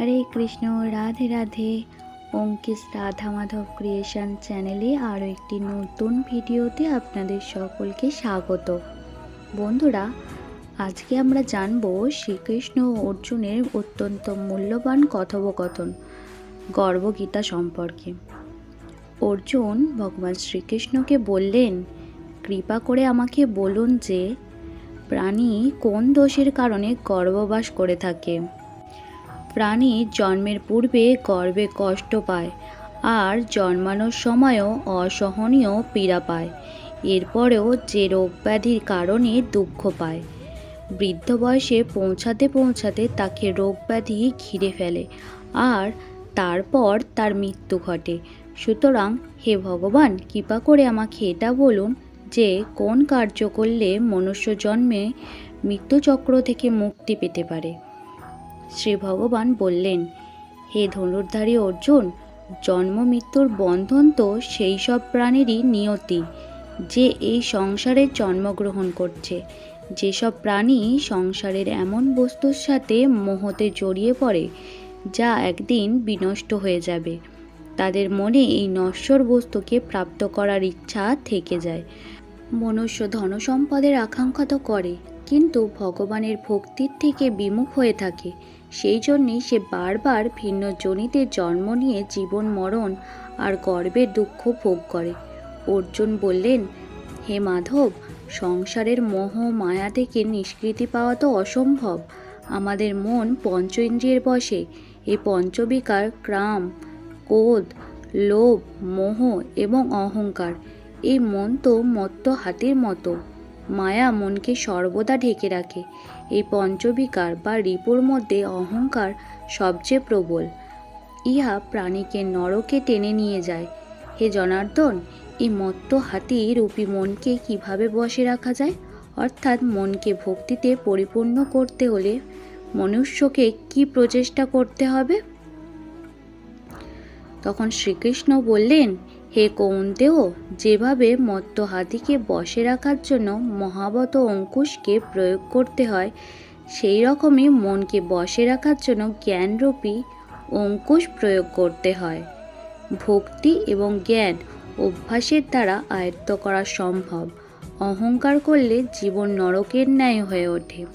হরে কৃষ্ণ, রাধে রাধে। অঙ্কিস রাধা মাধব ক্রিয়েশন চ্যানেলে আরও একটি নতুন ভিডিওতে আপনাদের সকলকে স্বাগত। বন্ধুরা, আজকে আমরা জানব শ্রীকৃষ্ণ ও অর্জুনের অত্যন্ত মূল্যবান কথোপকথন, গর্বগীতা সম্পর্কে। অর্জুন ভগবান শ্রীকৃষ্ণকে বললেন, কৃপা করে আমাকে বলুন যে, প্রাণী কোন দোষের কারণে গর্ববাস করে থাকে? প্রাণী জন্মের পূর্বে গর্ভে কষ্ট পায় আর জন্মানোর সময়ও অসহনীয় পীড়া পায়। এরপরেও যে রোগ ব্যাধির কারণে দুঃখ পায়। বৃদ্ধ বয়সে পৌঁছাতে পৌঁছাতে তাকে রোগ ব্যাধি ঘিরে ফেলে আর তারপর তার মৃত্যু ঘটে। সুতরাং হে ভগবান, কৃপা করে আমাকে এটা বলুন যে কোন কার্য করলে মনুষ্য জন্মে মৃত্যুচক্র থেকে মুক্তি পেতে পারে। শ্রী ভগবান বললেন, হে ধনুর্ধারী অর্জুন, জন্ম মৃত্যুর বন্ধন তো সেই সব প্রাণীরই নিয়তি। যে এই সংসারে জন্মগ্রহণ করছে যেসব প্রাণী সংসারের এমন বস্তুর সাথে মোহতে জড়িয়ে পড়ে, যা একদিন বিনষ্ট হয়ে যাবে। তাদের মনে এই নশ্বর বস্তুকে প্রাপ্ত করার ইচ্ছা থেকে যায়। মনুষ্য ধনসম্পদের আকাঙ্ক্ষা তো করে কিন্তু ভগবানের ভক্তির থেকে বিমুখ হয়ে থাকে। সেই জন্যেই সে বারবার ভিন্ন জনিতে জন্ম নিয়ে জীবন মরণ আর গর্বের দুঃখ ভোগ করে। অর্জুন বললেন, হে মাধব, সংসারের মোহ মায়া থেকে নিষ্কৃতি পাওয়া তো অসম্ভব। আমাদের মন পঞ্চ ইন্দ্রিয়ের বসে। এই পঞ্চবিকার ক্রাম, ক্রোধ, লোভ, মোহ এবং অহংকার। এই মন তো মত্ত হাতির মতো। মায়া মনকে সর্বদা ঢেকে রাখে। এই পঞ্চবিকার বা রিপুর মধ্যে অহংকার সবচেয়ে প্রবল। ইহা প্রাণীকে নরকে টেনে নিয়ে যায়। হে জনার্দন, এই মত্ত হাতি রূপী মনকে কীভাবে বসে রাখা যায়? অর্থাৎ মনকে ভক্তিতে পরিপূর্ণ করতে হলে মনুষ্যকে কি প্রচেষ্টা করতে হবে? তখন শ্রীকৃষ্ণ বললেন হে কৌন্তেও যেভাবে মত্ত হাতিকে বসে রাখার জন্য মহাবত অঙ্কুশকে প্রয়োগ করতে হয়, সেই রকমই মনকে বসে রাখার জন্য জ্ঞানরূপী অঙ্কুশ প্রয়োগ করতে হয়। ভক্তি এবং জ্ঞান অভ্যাসের দ্বারা আয়ত্ত করা সম্ভব। অহংকার করলে জীবন নরকের ন্যায় হয়ে ওঠে।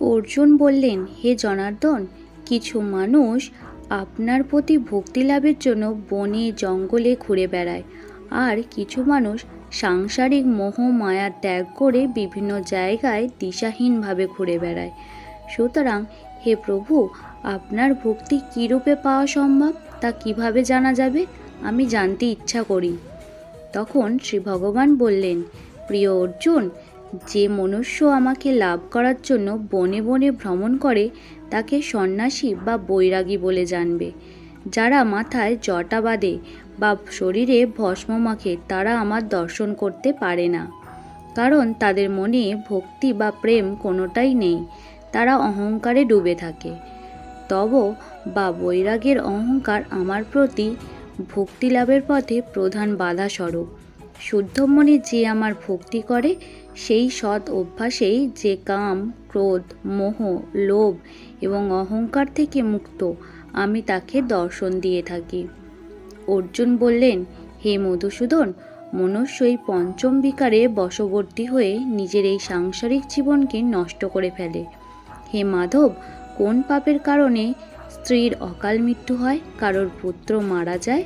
অর্জুন বললেন, হে জনার্দন, কিছু মানুষ আপনার প্রতি ভক্তি লাভের জন্য বনে, জঙ্গলে ঘুরে বেড়ায়। আর কিছু মানুষ সাংসারিক মোহ, মায়া ত্যাগ করে বিভিন্ন জায়গায় দিশাহীনভাবে ঘুরে বেড়ায়। সুতরাং, হে প্রভু, আপনার ভক্তি কীরূপে পাওয়া সম্ভব, তা কীভাবে জানা যাবে? আমি জানতে ইচ্ছা করি। তখন শ্রী ভগবান বললেন, প্রিয় অর্জুন যে মনুষ্য আমাকে লাভ করার জন্য বনে বনে ভ্রমণ করে, তাকে সন্ন্যাসী বা বৈরাগী বলে জানবে। যারা মাথায় জটা বাঁধে বা শরীরে ভস্ম মাখে, তারা আমার দর্শন করতে পারে না। কারণ তাদের মনে ভক্তি বা প্রেম কোনোটাই নেই। তারা অহংকারে ডুবে থাকে। তব বা বৈরাগের অহংকার আমার প্রতি ভক্তি লাভের পথে প্রধান বাধা স্বরূপ শুদ্ধ মনে যে আমার ভক্তি করে সেই সৎ অভ্যাসেই যে কাম, ক্রোধ, মোহ, লোভ এবং অহংকার থেকে মুক্ত, আমি তাকে দর্শন দিয়ে থাকি। অর্জুন বললেন, হে মধুসূদন, মনুষ্য এই পঞ্চম বিকারে বশবর্তী হয়ে নিজের এই সাংসারিক জীবনকে নষ্ট করে ফেলে। হে মাধব, কোন পাপের কারণে স্ত্রীর অকাল মৃত্যু হয়, কারোর পুত্র মারা যায়?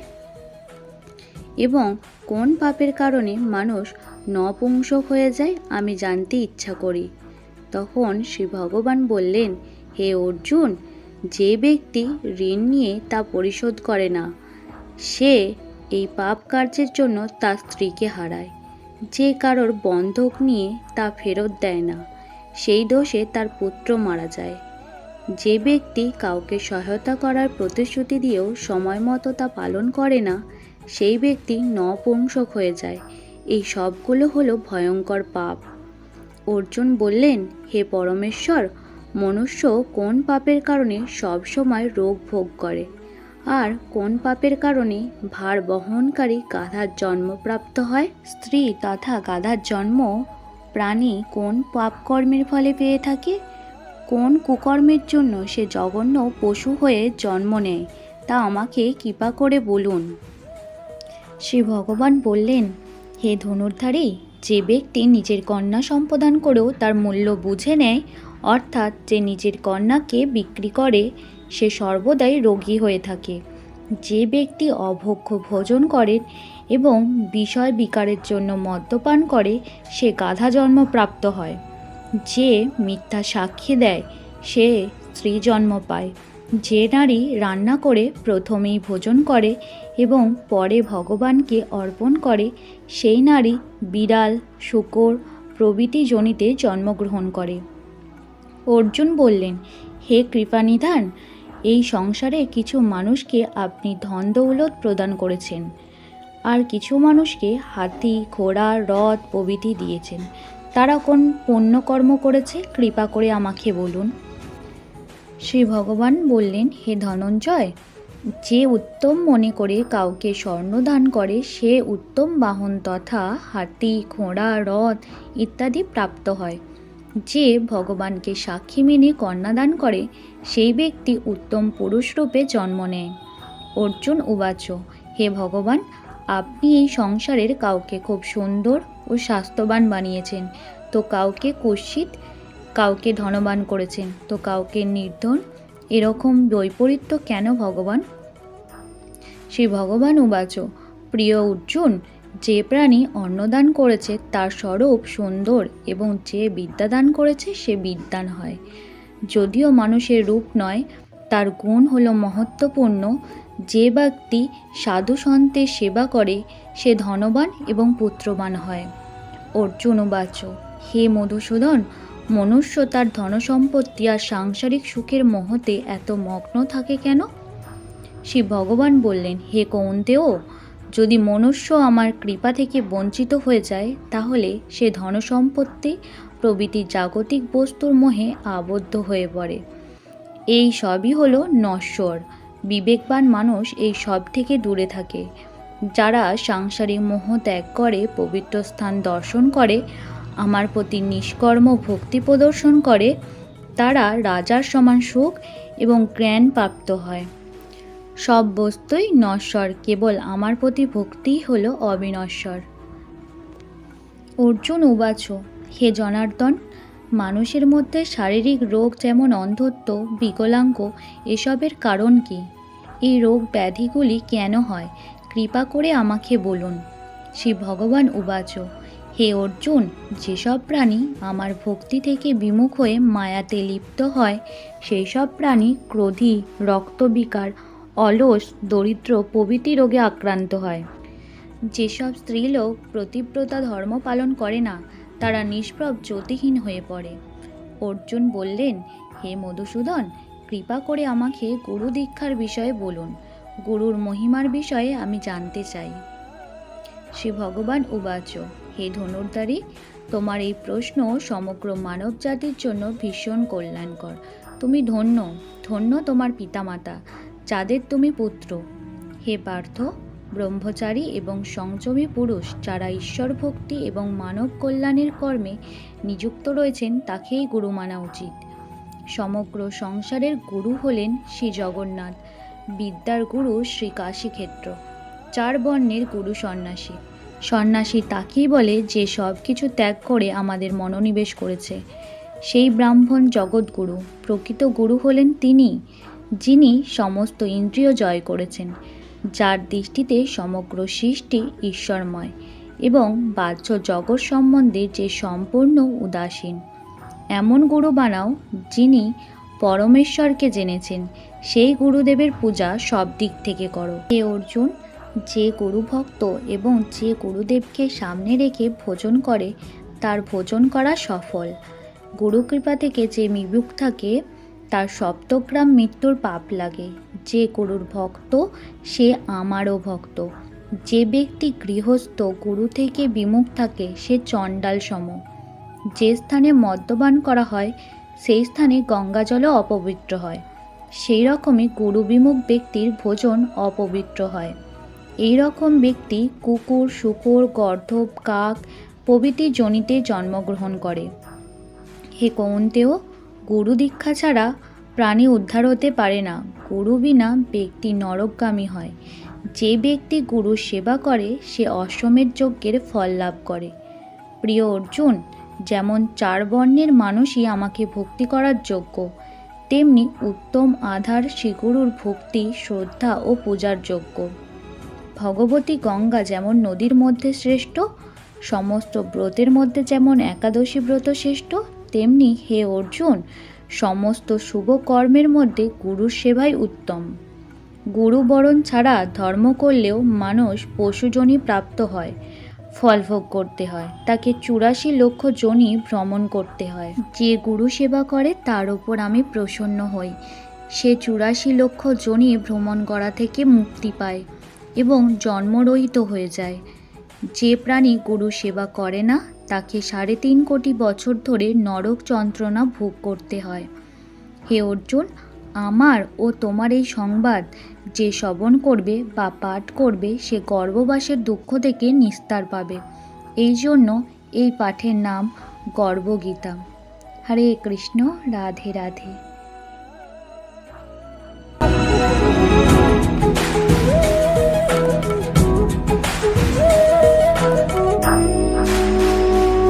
এবং কোন পাপের কারণে মানুষ নপুংসক হয়ে যায়, আমি জানতে ইচ্ছা করি। তখন শ্রী ভগবান বললেন, হে অর্জুন, যে ব্যক্তি ঋণ নিয়ে তা পরিশোধ করে না, সে এই পাপ কার্যের জন্য তার স্ত্রীকে হারায়। যে কারোর বন্ধক নিয়ে তা ফেরত দেয় না, সেই দোষে তার পুত্র মারা যায়। যে ব্যক্তি কাউকে সহায়তা করার প্রতিশ্রুতি দিয়েও সময় মতো তা পালন করে না, সেই ব্যক্তি নপুংসক হয়ে যায়। এই সবগুলো হলো ভয়ঙ্কর পাপ। অর্জুন বললেন, হে পরমেশ্বর, মনুষ্য কোন পাপের কারণে সব সময় রোগ ভোগ করে? আর কোন পাপের কারণে ভার বহনকারী গাধার জন্মপ্রাপ্ত হয়? স্ত্রী তথা গাধার জন্ম প্রাণী কোন পাপ কর্মের ফলে পেয়ে থাকে? কোন কুকর্মের জন্য সে জঘন্য পশু হয়ে জন্ম নেয়? তা আমাকে কৃপা করে বলুন। শ্রী ভগবান বললেন হে ধনুর্ধারী, যে ব্যক্তি নিজের কন্যা সম্পাদন করেও তার মূল্য বুঝে নেয়, অর্থাৎ যে নিজের কন্যাকে বিক্রি করে, সে সর্বদাই রোগী হয়ে থাকে। যে ব্যক্তি অভক্ষ ভোজন করেন এবং বিষয় বিকারের জন্য মদ্যপান করে, সে গাধা জন্ম প্রাপ্ত হয়। যে মিথ্যা সাক্ষী দেয়, সে স্ত্রী জন্ম পায়। যে নারী রান্না করে, প্রথমেই ভোজন করে এবং পরে ভগবানকে অর্পণ করে সেই নারী বিড়াল, শুকর প্রভৃতি জনিতে জন্মগ্রহণ করে। অর্জুন বললেন, হে কৃপানিধান, এই সংসারে কিছু মানুষকে আপনি ধন দৌলত প্রদান করেছেন। আর কিছু মানুষকে হাতি, ঘোড়া রথ প্রভৃতি দিয়েছেন। তারা কোন পুণ্যকর্ম করেছে, কৃপা করে আমাকে বলুন। শ্রী ভগবান বললেন, হে ধনঞ্জয় যে উত্তম মনে করে কাউকে স্বর্ণ দান করে, সে উত্তম বাহন তথা হাতি, ঘোড়া রথ ইত্যাদি প্রাপ্ত হয়। যে ভগবানকে সাক্ষী মেনে কন্যাদান করে, সেই ব্যক্তি উত্তম পুরুষ রূপে জন্ম নেয়। অর্জুন উবাচ, হে ভগবান, আপনি এই সংসারের কাউকে খুব সুন্দর ও স্বাস্থ্যবান বানিয়েছেন। তো কাউকে কুৎসিত, কাউকে ধনবান করেছেন। তো কাউকে নির্ধন এরকম বৈপরীত্য কেন ভগবান? শ্রী ভগবান উবাচ, প্রিয় অর্জুন, যে প্রাণী অন্নদান করেছে তার স্বরূপ সুন্দর এবং যে বিদ্যাদান করেছে সে বিদ্যান হয়। যদিও মানুষের রূপ নয়, তার গুণ হল মহত্বপূর্ণ। যে ব্যক্তি সাধু সন্তের সেবা করে, সে ধনবান এবং পুত্রবান হয়। অর্জুন উবাচ, হে মধুসূদন মনুষ্য তার ধনসম্পত্তি আর সাংসারিক সুখের মহতে এত মগ্ন থাকে কেন? শ্রী ভগবান বললেন, হে কৌন্তেও যদি মনুষ্য আমার কৃপা থেকে বঞ্চিত হয়ে যায়, তাহলে সে ধনসম্পত্তি, প্রভৃতি জাগতিক বস্তুর মোহে আবদ্ধ হয়ে পড়ে। এই সবই হলো নশ্বর। বিবেকবান মানুষ এই সব থেকে দূরে থাকে। যারা সাংসারিক মোহ ত্যাগ করে, পবিত্র স্থান দর্শন করে আমার প্রতি নিষ্কর্ম ভক্তি প্রদর্শন করে, তারা রাজার সমান সুখ এবং জ্ঞান প্রাপ্ত হয়। সব বস্তুই নশ্বর, কেবল আমার প্রতি ভক্তিই হল অবিনশ্বর। অর্জুন, উবাচ, হে জনার্দন, মানুষের মধ্যে শারীরিক রোগ যেমন অন্ধত্ব, বিকলাঙ্গ, এসবের কারণ কি? এই রোগ ব্যাধিগুলি কেন হয়? কৃপা করে আমাকে বলুন। শ্রী ভগবান, উবাচ। হে অর্জুন, যেসব প্রাণী আমার ভক্তি থেকে বিমুখ হয়ে মায়াতে লিপ্ত হয় সেই সব প্রাণী ক্রোধী, রক্তবিকার, অলস, দরিদ্র প্রভৃতি রোগে আক্রান্ত হয়। যেসব স্ত্রীলোক প্রতিব্রতা ধর্ম পালন করে না, তারা নিষ্প্রভ জ্যোতিহীন হয়ে পড়ে। অর্জুন বললেন, হে মধুসূদন, কৃপা করে আমাকে গুরু দীক্ষার বিষয়ে বলুন। গুরুর মহিমার বিষয়ে আমি জানতে চাই। শ্রী ভগবান উবাচ। হে ধনুর্ধারী, তোমার এই প্রশ্ন সমগ্র মানব জাতির জন্য ভীষণ কল্যাণকর। তুমি ধন্য ধন্য তোমার পিতামাতা, যাদের তুমি পুত্র। হে পার্থ, ব্রহ্মচারী এবং সংযমী পুরুষ, যারা ঈশ্বর ভক্তি এবং মানব কল্যাণের কর্মে নিযুক্ত রয়েছেন, তাকেই গুরু মানা উচিত। সমগ্র সংসারের গুরু হলেন শ্রী জগন্নাথ। বিদ্যার গুরু শ্রী কাশীক্ষেত্র। চার বর্ণের গুরু সন্ন্যাসী। সন্ন্যাসী তাকেই বলে যে সব কিছু ত্যাগ করে আমাদের মনোনিবেশ করেছে। সেই ব্রাহ্মণ জগৎগুরু, প্রকৃত গুরু হলেন তিনি, যিনি সমস্ত ইন্দ্রিয় জয় করেছেন, যার দৃষ্টিতে সমগ্র সৃষ্টি ঈশ্বরময় এবং বাহ্য জগৎ সম্বন্ধে যে সম্পূর্ণ উদাসীন। এমন গুরু বানাও, যিনি পরমেশ্বরকে জেনেছেন। সেই গুরুদেবের পূজা সব দিক থেকে করো। হে অর্জুন যে গুরু ভক্ত এবং যে গুরুদেবকে সামনে রেখে ভোজন করে, তার ভোজন করা সফল। গুরু কৃপা থেকে যে বিমুখ থাকে, তার সপ্তগ্রাম মৃত্যুর পাপ লাগে। যে গুরুর ভক্ত, সে আমারও ভক্ত। যে ব্যক্তি গৃহস্থ, গুরু থেকে বিমুখ থাকে, সে চণ্ডাল সম। যে স্থানে মদ্যপান করা হয়, সেই স্থানে গঙ্গাজলও অপবিত্র হয়। সেই রকমই গুরু বিমুখ ব্যক্তির ভোজন অপবিত্র হয়। এই রকম ব্যক্তি কুকুর, শুকুর, গর্ধব, কাক প্রভৃতি জনিতে জন্মগ্রহণ করে। হে কৌন্তেও গুরু দীক্ষা ছাড়া প্রাণী উদ্ধার হতে পারে না। গুরু বিনা ব্যক্তি নরকগামী হয়। যে ব্যক্তি গুরুর সেবা করে, সে অশ্বমেধ যজ্ঞের ফল লাভ করে। প্রিয় অর্জুন, যেমন চার বর্ণের মানুষই আমাকে ভক্তি করার যোগ্য, তেমনি উত্তম আধার শ্রীগুরুর ভক্তি, শ্রদ্ধা ও পূজার যোগ্য। ভগবতী গঙ্গা যেমন নদীর মধ্যে শ্রেষ্ঠ, সমস্ত ব্রতের মধ্যে যেমন একাদশী ব্রত শ্রেষ্ঠ, তেমনি হে অর্জুন, সমস্ত শুভ কর্মের মধ্যে গুরুর সেবাই উত্তম। গুরুবরণ ছাড়া ধর্ম করলেও মানুষ পশুজনই প্রাপ্ত হয়, ফল ভোগ করতে হয়, তাকে চুরাশি লক্ষ জনই ভ্রমণ করতে হয়। যে গুরু সেবা করে তার ওপর আমি প্রসন্ন হই, সে চুরাশি লক্ষ জনই ভ্রমণ করা থেকে মুক্তি পায়। এবং জন্মরহিত হয়ে যায়। যে প্রাণী গুরু সেবা করে না, তাকে সাড়ে তিন কোটি বছর ধরে নরক যন্ত্রণা ভোগ করতে হয়। হে অর্জুন, আমার ও তোমার এই সংবাদ যে শ্রবণ করবে বা পাঠ করবে, সে গর্ভবাসের দুঃখ থেকে নিস্তার পাবে। এই জন্য এই পাঠের নাম গর্বগীতা হরে কৃষ্ণ, রাধে রাধে।